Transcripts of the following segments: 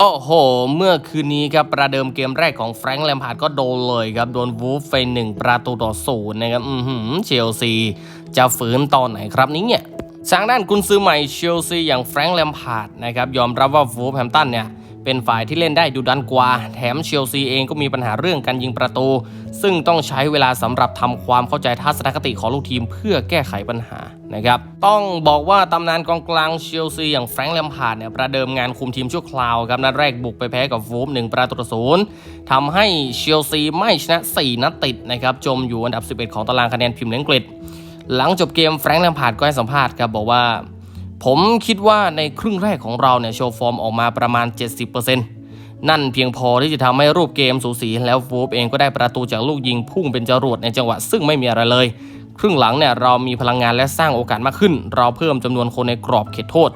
โอ้โห เมื่อคืนนี้ครับประเดิมเกมแรกของแฟรงค์แลมพาร์ดก็โดนเลยครับ โดนวูฟไปหนึ่งประตูต่อศูนย์นะครับ อืมเชลซี จะฝืนตอนไหนครับนี้เนี่ยทางด้านกุนซือใหม่เชลซีอย่างแฟรงค์แลมพาร์ดนะครับ ยอมรับว่าวูฟแฮมตันเนี่ย เป็นฝ่ายที่เล่นได้ดุดันกว่า แถมเชลซีเองก็มีปัญหาเรื่องการยิงประตู ซึ่งต้องใช้เวลาสำหรับทำความเข้าใจทัศนคติของลูกทีมเพื่อแก้ไขปัญหานะครับต้องบอกว่าตำนานกองกลางเชลซีอย่างแฟรงค์แลมพาร์ดเนี่ยประเดิมงานคุมทีมชั่วคราวครับนัดแรกบุกไปแพ้กับวูฟหนึ่งประตูต่อศูนย์ทำให้เชลซีไม่ชนะ 4 นัดติดนะครับจมอยู่อันดับ 11 ของตารางคะแนนพิมพ์อังกฤษ หลังจบเกมแฟรงค์แลมพาร์ดก็ให้สัมภาษณ์ครับบอกว่า ผมคิดว่าในครึ่งแรกของเราเนี่ยโชว์ฟอร์มออกมาประมาณ 70%นั่นเพียงพอที่จะทำให้รูปเกมสูสีแล้วฟูฟเองก็ได้ประตูจากลูกยิงพุ่งเป็นจรวดในจังหวะซึ่งไม่มีอะไรเลย ครึ่งหลังเนี่ยเรามีพลังงานและสร้างโอกาสมากขึ้น เราเพิ่มจำนวนคนในกรอบเขตโทษ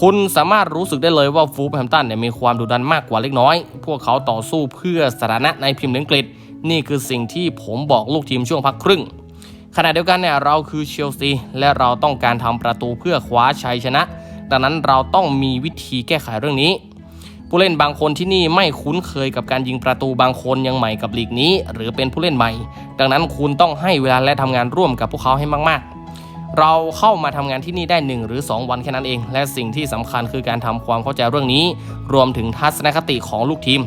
คุณสามารถรู้สึกได้เลยว่าฟูฟแฮมตันเนี่ยมีความดุดันมากกว่าเล็กน้อย พวกเขาต่อสู้เพื่อสถานะในพิมพ์อังกฤษ นี่คือสิ่งที่ผมบอกลูกทีมช่วงพักครึ่ง ขณะเดียวกันเนี่ยเราคือเชลซีและเราต้องการทำประตูเพื่อคว้าชัยชนะ ดังนั้นเราต้องมีวิธีแก้ไขเรื่องนี้ ผู้เล่นบางคนที่นี่ไม่คุ้นเคยกับการยิงประตูบางคนยังใหม่กับลีกนี้ หรือเป็นผู้เล่นใหม่ ดังนั้นคุณต้องให้เวลาและทำงานร่วมกับพวกเขาให้มาก ๆ เราเข้ามาทำงานที่นี่ได้ 1 หรือ 2 วันแค่นั้นเอง และสิ่งที่สำคัญคือการทำความเข้าใจเรื่องนี้ รวมถึงทัศนคติของลูกทีม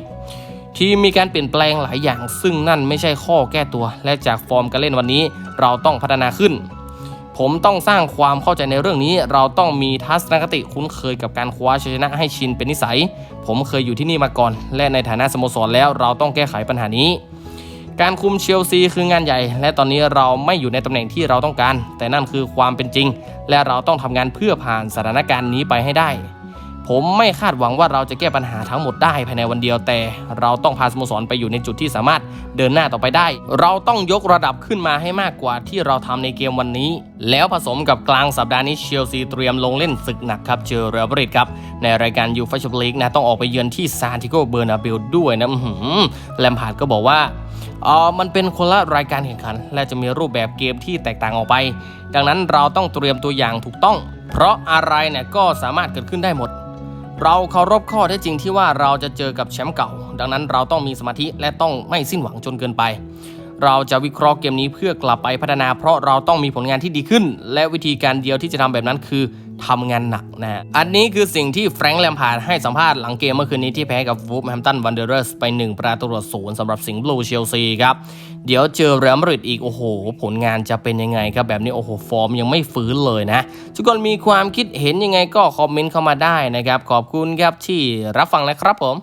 ทีมมีการเปลี่ยนแปลงหลายอย่าง ซึ่งนั่นไม่ใช่ข้อแก้ตัว และจากฟอร์มการเล่นวันนี้เราต้องพัฒนาขึ้น ผมต้องสร้างความเข้าใจในเรื่องนี้ เราต้องมีทัศนคติคุ้นเคยกับการคว้าชัยชนะให้ชินเป็นนิสัย ผมเคยอยู่ที่นี่มาก่อน และในฐานะสโมสรแล้วเราต้องแก้ไขปัญหานี้ การคุมเชลซีคืองานใหญ่ และตอนนี้เราไม่อยู่ในตำแหน่งที่เราต้องการ แต่นั่นคือความเป็นจริง และเราต้องทำงานเพื่อผ่านสถานการณ์นี้ไปให้ได้ ผมไม่คาดหวังว่าเราจะแก้ปัญหาทั้งหมดได้ภายในวันเดียวแต่ เราต้องพาสโมสรไปอยู่ในจุดที่สามารถเดินหน้าต่อไปได้ เราต้องยกระดับขึ้นมาให้มากกว่าที่เราทำในเกมวันนี้ แล้วผสมกับกลางสัปดาห์นี้เชลซีเตรียมลงเล่นศึกหนักครับเจอเรอัลมาดริดครับในรายการยูฟ่าแชมเปี้ยนลีกนะต้องออกไปเยือนที่ซานติโกเบอร์นาเบลด้วยนะแลมพาร์ดก็บอกว่าเออมันเป็นคนละรายการแข่งขัน และจะมีรูปแบบเกมที่แตกต่างออกไป ดังนั้นเราต้องเตรียมตัวอย่างถูกต้อง เพราะอะไรเนี่ยก็สามารถเกิดขึ้นได้หมด เราเคารพข้อเท็จจริงที่ว่าเราจะเจอกับแชมป์เก่า ดังนั้นเราต้องมีสมาธิและต้องไม่สิ้นหวังจนเกินไป เราจะวิเคราะห์เกมนี้เพื่อกลับไปพัฒนา เพราะเราต้องมีผลงานที่ดีขึ้น และวิธีการเดียวที่จะทำแบบนั้นคือ ทำงานหนักนะฮะอันนี้คือสิ่งที่แฟรงค์แลมพาร์ดให้สัมภาษณ์หลังเกมเมื่อคืนนี้ที่แพ้กับวูฟแฮมตันวันเดอร์เรสไป 1 ประตูต่อศูนย์สำหรับสิงห์บลูเชลซีครับ เดี๋ยวเจอเรอัลมาดริดอีก โอ้โห ผลงานจะเป็นยังไงครับ แบบนี้โอ้โห ฟอร์มยังไม่ฟื้นเลยนะ ทุกคนมีความคิดเห็นยังไงก็คอมเมนต์เข้ามาได้นะครับ ขอบคุณครับที่รับฟังนะครับผม